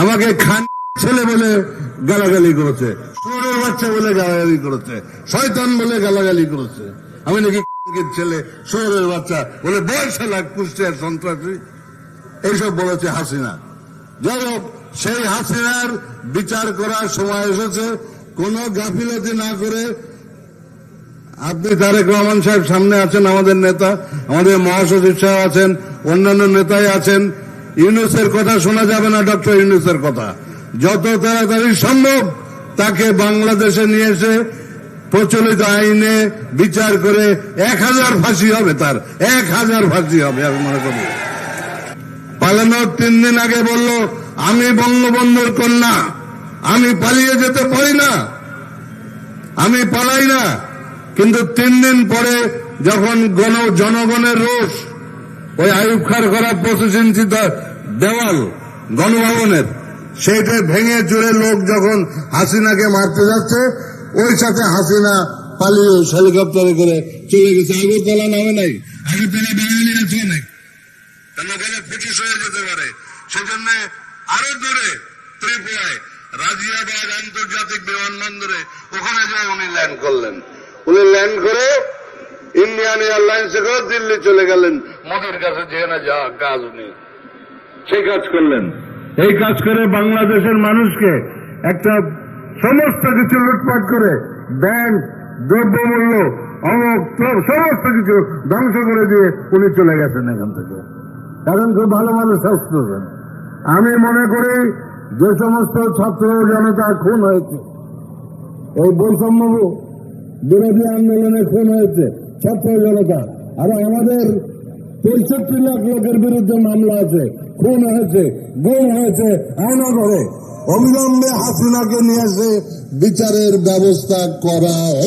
আমাকে খান ছেলে বলে গালাগালি করেছে সুরের বাচ্চা বলে গালাগালি করেছে, শয়তান বলে গালাগালি করেছে। আমি নাকি ছেলে শহরের বাচ্চা বলে বয়সা লাখ কুষ্টিয়ার সন্ত্রাসী। এইসব বলেছে হাসিনা। যাই হোক, সেই হাসিনার বিচার করার সময় এসেছে। কোন গাফিলতি না করে আপনি তারেক রহমান সাহেব সামনে আছেন, আমাদের নেতা, আমাদের মহাসচিব সাহেব আছেন, অন্যান্য নেতাই আছেন। ইউনুসের কথা শোনা যাবে না, ডক্টর ইউনুসের কথা। যত তাড়াতাড়ি সম্ভব তাকে বাংলাদেশে নিয়ে এসে প্রচলিত আইনে বিচার করে এক হাজার ফাঁসি হবে তার, এক হাজার ফাঁসি হবে আমি মনে করি। পালানোর তিন দিন আগে বলল, আমি বঙ্গবন্ধুর কন্যা, আমি পালিয়ে যেতে পারি না, আমি পালাই না। কিন্তু তিন দিন পরে যখন গণ, জনগণের রোষ, ওই আয়ুব খার করা দ- দেওয়াল গণভবনের, সেইটা ভেঙে চুরে লোক যখন হাসিনাকে মারতে যাচ্ছে, ওই সাথে হাসিনা পালিয়ে হেলিকপ্টারে করে চলে গেছে। আগরতলা নামে নাই, আগরতলা বাঙালি আছে অনেক। ইন্ডিয়ান এয়ারলাইন্স করে দিল্লি চলে গেলেন। মোদীর কাছে যেখানে যা কাজ উনি সেই কাজ করলেন। এই কাজ করে বাংলাদেশের মানুষকে একটা সমস্ত কিছু লুটপাট করে ব্যাংক, দ্রব্যমূল্য, অমুক সমস্ত কিছু ধ্বংস করে দিয়ে উনি চলে গেছেন এখান থেকে। কারণ খুব ভালো ভালো শেষ আমি মনে করি যে সমস্ত ছাত্র জনতা খুন হয়েছে। এই বৈষম্য বিরোধী আন্দোলনে খুন হয়েছে ছাত্র জনতা। আর আমাদের পঁয়ষট্টি লাখ লোকের বিরুদ্ধে মামলা আছে। খুন হয়েছে গুম হয়েছে আয়না করে। অবিলম্বে হাসিনাকে নিয়ে এসে বিচারের ব্যবস্থা করা হোক।